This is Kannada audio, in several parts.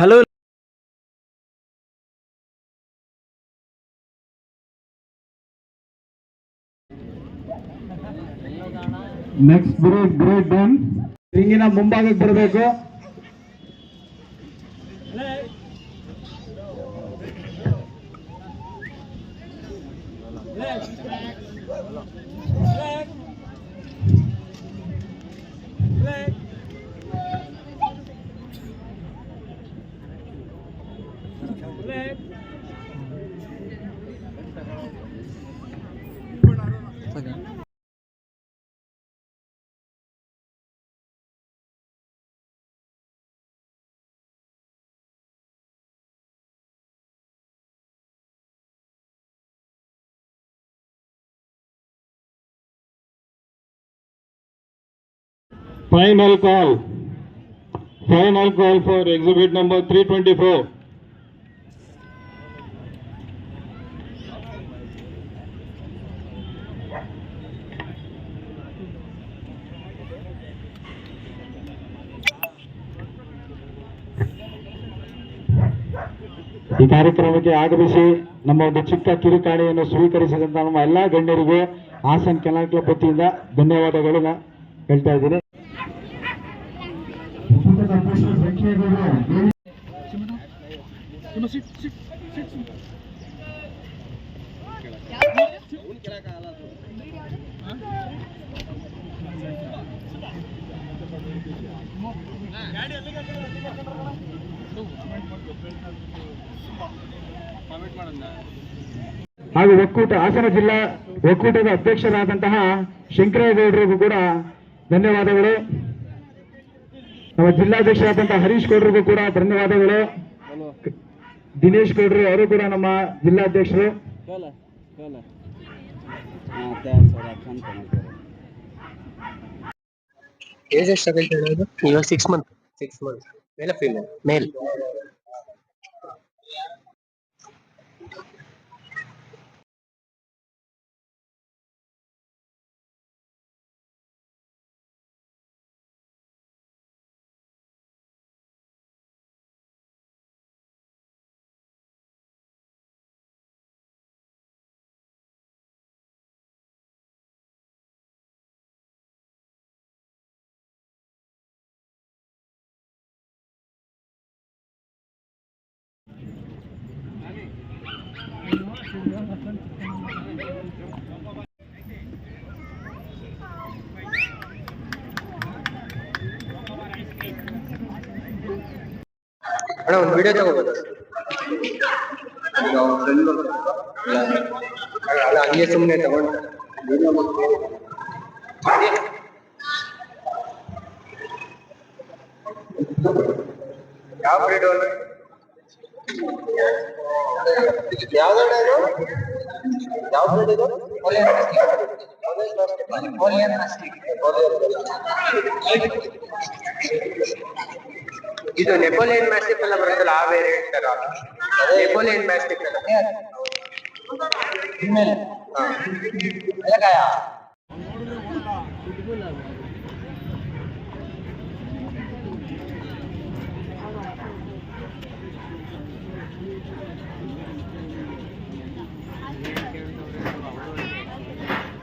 Hello next great great done ರಿಂಗಿನ ಮುಂಭಾಗಕ್ಕೆ ಬರಬೇಕು. Final call. Final call for exhibit number 324. ಈ ಕಾರ್ಯಕ್ರಮಕ್ಕೆ ಆಗಮಿಸಿ ನಮ್ಮ ಒಂದು ಚಿಕ್ಕ ಕಿರುಕಾಣೆಯನ್ನು ಸ್ವೀಕರಿಸಿದಂತ ನಮ್ಮ ಎಲ್ಲಾ ಗಣ್ಯರಿಗೂ ಹಾಸನ್ ಕಲಾ ಕ್ಲಬ್ ವತಿಯಿಂದ ಧನ್ಯವಾದಗಳನ್ನ ಹೇಳ್ತಾ ಇದ್ದೀನಿ ಹಾಗೂ ಒಕ್ಕೂಟ ಹಾಸನ ಜಿಲ್ಲಾ ಒಕ್ಕೂಟದ ಅಧ್ಯಕ್ಷರಾದಂತಹ ಶಂಕರೇಗೌಡರಿಗೂ ಕೂಡ ಧನ್ಯವಾದಗಳು. ನಮ್ಮ ಜಿಲ್ಲಾಧ್ಯಕ್ಷರಾದಂತಹ ಹರೀಶ್ ಗೌಡರಿಗೂ ಕೂಡ ಧನ್ಯವಾದಗಳು. ದಿನೇಶ್ ಗೌಡ್ರು ಅವರು ಕೂಡ ನಮ್ಮ ಜಿಲ್ಲಾಧ್ಯಕ್ಷರು. ಏಜ್ ಎಷ್ಟಾಗೈತೆ ಹೇಳೋದು? ಇವಾಗ six month six month male female male ಅಣ್ಣ ಒಂದು ವಿಡಿಯೋ ತಗೋಬೋದು. ಅಲ್ಲ ಹಂಗೆ ಸುಮ್ಮನೆ ತಗೊಂಡು ಯಾವ ಬ್ರೀಡ್ ಯಾವ್ದಣ್ಣ ಇದು ಯಾವ ಬ್ರೀಡ್ ಇದು ಇದು ನೆಪೋಲಿಯನ್ ಮ್ಯಾಸ್ಟಿಕ್ ಎಲ್ಲ ಬರುತ್ತಲ್ಲ ಆ ವೇರಿಯಂಟ್ ತರ ನೆಪೋಲಿಯನ್ ಮ್ಯಾಸ್ಟಿಕ್ ಎಲ್ಲ ಹಾ.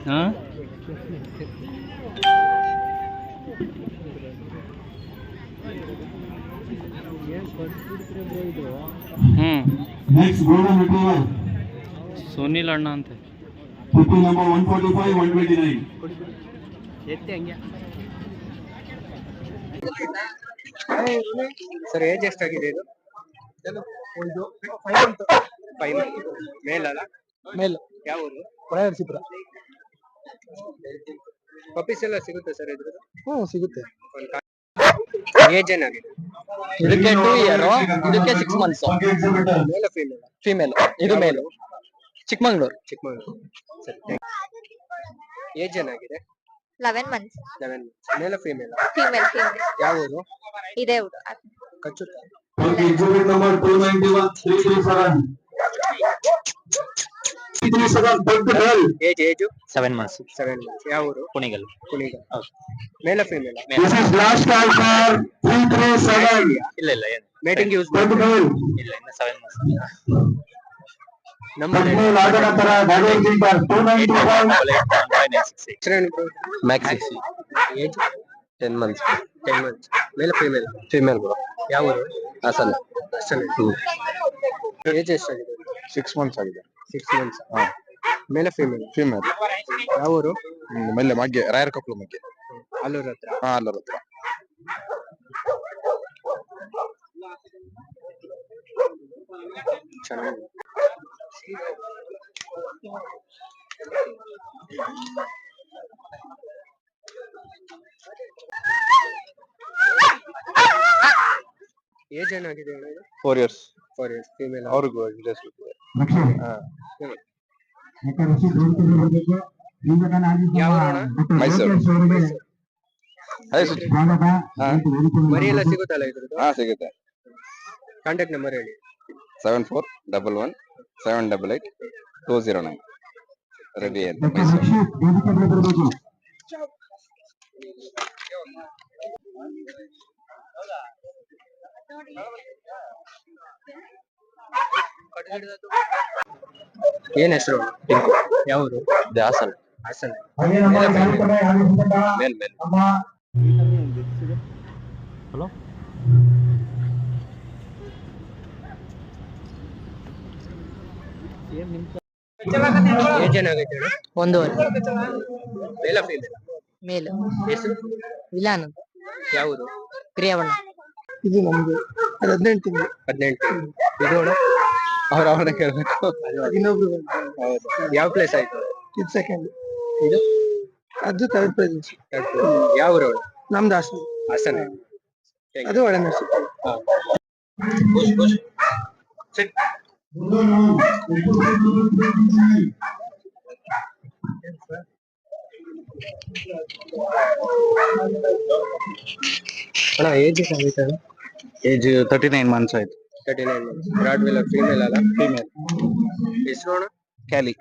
ಹಾಂ? ನೆಕ್ಸ್ಟ್ ಗೋಲ್ಡನ್ ರಿಟ್ರೀವರ್ ಸುನಿಲ್ ಅಣ್ಣ ಅಂತ. Fifty number one forty five one twenty nine sir age ಎಷ್ಟಾಗಿದೆ ಇದು? ಫೈವ್ ಮೇಲ್ ಅಲ್ಲ ಮೇಲ್ ಯಾವ ಊರು? ಹೊಳೆನರಸೀಪುರ ಪಪ್ಪೀಸ್ ಎಲ್ಲ ಸಿಗುತ್ತೆ ಸರ್ ಇದ್ರದ್ದು? ಹ್ಞೂ ಸಿಗುತ್ತೆ. ಏಜ್ ಏನಾಗಿದೆ ಇದಕ್ಕೆ ಟೂ ಇಯರ್ ಇದಕ್ಕೆ six months male female female ಇದು ಮೇಲು ಚಿಕ್ಕಮಂಗ್ಳೂರು. ಚಿಕ್ಕಮಗಳೂರು. ಸರಿ ಏಜ್ ಏನಾಗಿದೆ eleven months eleven male female female female ಯಾವ ಊರು? ಇದೇ ಊರು. ಕಚ್ಚುತ್ತಾ. Exhibit number 291 337 forty three seven ದೊಡ್ಡ male age age seven months seven months ಯಾವ ಊರು Kunigal Kunigal male female this is last call for three three seven ಇಲ್ಲ ಇಲ್ಲ ಏನು? ಮೇಟಿಂಗ್ ಯೂಸ್ ದೊಡ್ಡ ಮೇಲ್. ಇಲ್ಲ ಇನ್ನ seven months max age ten months ten months male female female bro ಯಾವ ಊರು? ಹಾಸನ್. ಅಷ್ಟೇ ಏಜ್ ಎಷ್ಟಾಗಿದೆ? ಸಿಕ್ಸ್ ಮಂತ್ಸ್ ಆಗಿದೆ. Six months male female female ಯಾವ ಊರು? ಮೇಲೆ ಮಗ್ಗೆ ರಾಯರ್ ಕೊಪ್ಪಳು ಮಗ್ಗೆ. ಅಲ್ಲೂರ ಹತ್ರ. ಹಾ ಅಲ್ಲೂರ ಹತ್ರ. ಚೆನ್ನಾಗಿದೆ ಏಜ್ ಏನಾಗಿದೆ? Four years four years female ಅವ್ರಿಗೂ ಇಂಟ್ರೆಸ್ಟ್ ಇದೆ? ಮೈಸೂರು. ಮರಿ ಎಲ್ಲ ಸಿಗುತ್ತಲ್ಲ ಇದ್ರದ್ದು? ಹಾ ಸಿಗುತ್ತೆ. ಕಾಂಟ್ಯಾಕ್ಟ್ ನಂಬರ್ ಹೇಳಿ. Seven four double one seven double eight two zero nine ready ಅಂತ ಮೈಸೂರು ಏನ್ ಹೆಸರು? ಯಾವುದು? Hassan. Hassan male male. Hello? ಒಂದೂವರೆ. ಮೇಲ ಫೀಮೇಲ್ ಮೇಲು. ಹೆಸರು? ವಿಲಾನ್. ಅಂತ ಯಾವುದು? ಕ್ರಿಯಾವಣ್ಣ ಇದು ನಮ್ದು. ಹದಿನೆಂಟು ತಿಂಗಳು. ಹದಿನೆಂಟು ಇದು ಅವ್ರ ಅವನ ಕೇಳ್ಬೇಕು. ಇನ್ನೊಬ್ರು ಯಾವ ಪ್ಲೇಸ್ ಆಯ್ತು? ಇದು ಸೆಕೆಂಡ್ ಇದು? ಅದು ಥರ್ಡ್ ಪ್ರೈಸ್ ಯಾವ ಊರು ಅವಳು? ನಮ್ದು ಹಾಸನ. ಹಾಸನ. ಅದು ಒಳ್ಳೆ age age thirty nine months ಆಯ್ತು. ತರ್ಟಿ ನೈನ್ ವೀಲರ್ ಫೀಮೇಲ್ ಅಲ್ಲ? ಫೀಮೇಲ್ ಹೆಸರು ಕ್ಯಾಲಿ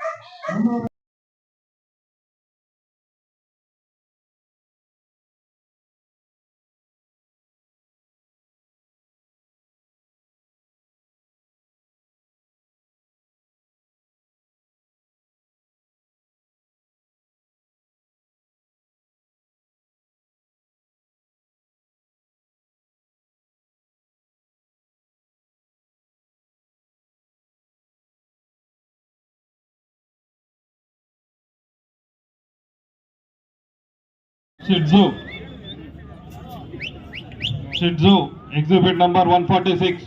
షిడ్జు Shih Tzu exhibit number one forty six